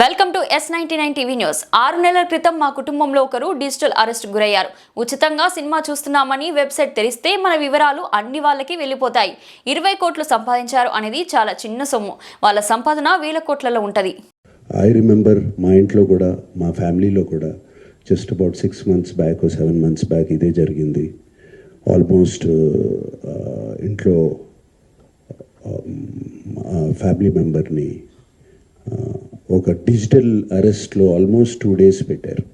Welcome to S ninety nine TV news. ఆరు నెలల క్రితం మా కుటుంబంలో ఒకరు డిజిటల్ అరెస్ట్ గురయ్యారు. ఉచితంగా సినిమా చూస్తున్నామని వెబ్సైట్ తెరిస్తే మన వివరాలు అన్ని వాళ్ళకి వెళ్ళిపోతాయి. ఇరవై కోట్లు సంపాదించారు అనేది చాలా చిన్న సొమ్ము. వాళ్ళ సంపాదన వేల కోట్లలో ఉంటుంది. ఐ రిమెంబర్ మా ఇంట్లో కూడా మా ఫ్యామిలీలో కూడా just about six months back seven months back ఇదే జరిగింది. ఆల్మోస్ట్ uh, ఇంట్లో uh, ఫ్యామిలీ మెంబర్ని ఒక డిజిటల్ అరెస్ట్లో ఆల్మోస్ట్ టూ డేస్ పెట్టారు.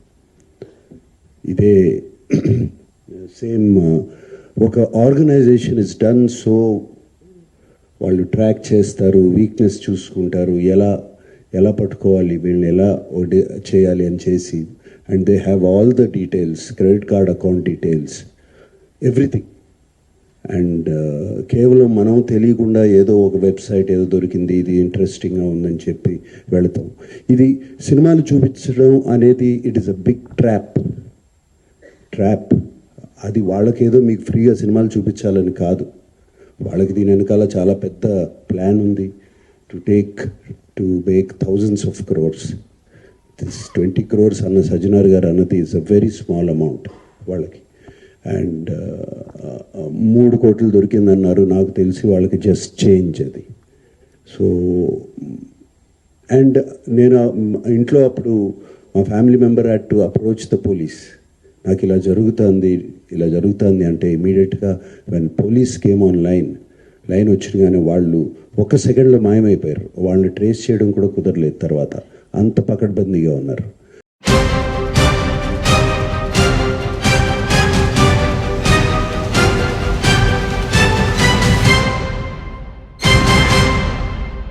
ఇదే సేమ్ ఒక ఆర్గనైజేషన్ ఇస్ డన్ సో వాళ్ళు ట్రాక్ చేస్తారు వీక్నెస్ చూసుకుంటారు ఎలా ఎలా పట్టుకోవాలి వీళ్ళని ఎలా చేయాలి అని చేసి and they have all the details credit card account details everything. And కేవలం మనం తెలియకుండా ఏదో ఒక వెబ్సైట్ ఏదో దొరికింది ఇది ఇంట్రెస్టింగ్గా ఉందని చెప్పి వెళతాం. ఇది సినిమాలు చూపించడం అనేది it is a big trap trap అది వాళ్ళకేదో మీకు ఫ్రీగా సినిమాలు చూపించాలని కాదు. వాళ్ళకి దీని వెనకాల చాలా పెద్ద ప్లాన్ ఉంది. To take to make thousands of crores this twenty crores అన్న సజ్జనార్ గారు అన్నది is a very small amount వాళ్ళకి. అండ్ మూడు కోట్లు దొరికిందన్నారు. నాకు తెలిసి వాళ్ళకి జస్ట్ చేంజ్ అది. సో అండ్ నేను ఇంట్లో అప్పుడు మా family member had to approach the police నాకు ఇలా జరుగుతుంది ఇలా జరుగుతుంది అంటే ఇమీడియట్గా when police came on line line వచ్చినగానే వాళ్ళు ఒక సెకండ్లో మాయమైపోయారు. వాళ్ళని ట్రేస్ చేయడం కూడా కుదరలేదు తర్వాత. అంత పకడ్బందీగా ఉన్నారు.